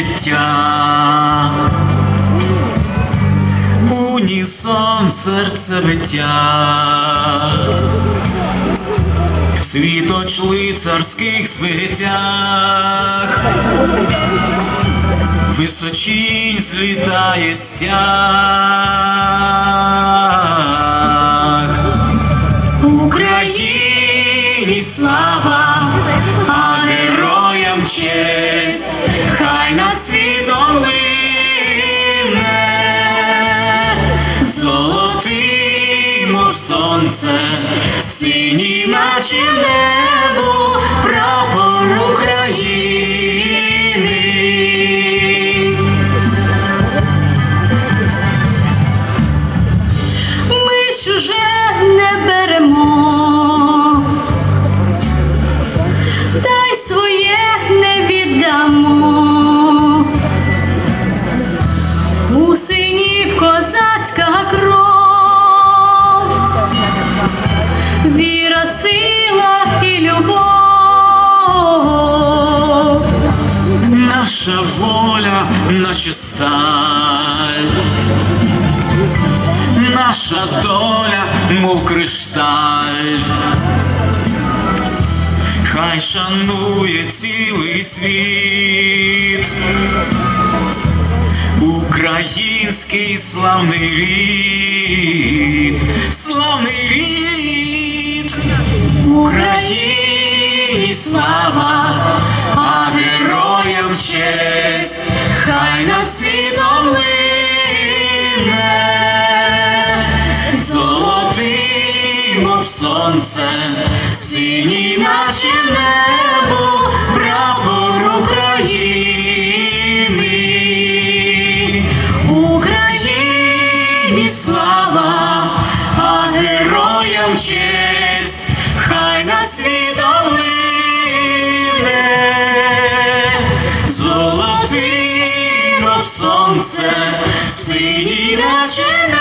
Життя. Унісон серцебиття. Світоч лицарських свитях. Височінь злітає стяг. Синій, наче наче сталь, наша доля, мов кришталь, хай шанує цілий світ, український славний рід. сонце, сині наші небо, прапор України, Україні слава, а героям честь, хай нас відомине, золотим сонце, сині наче.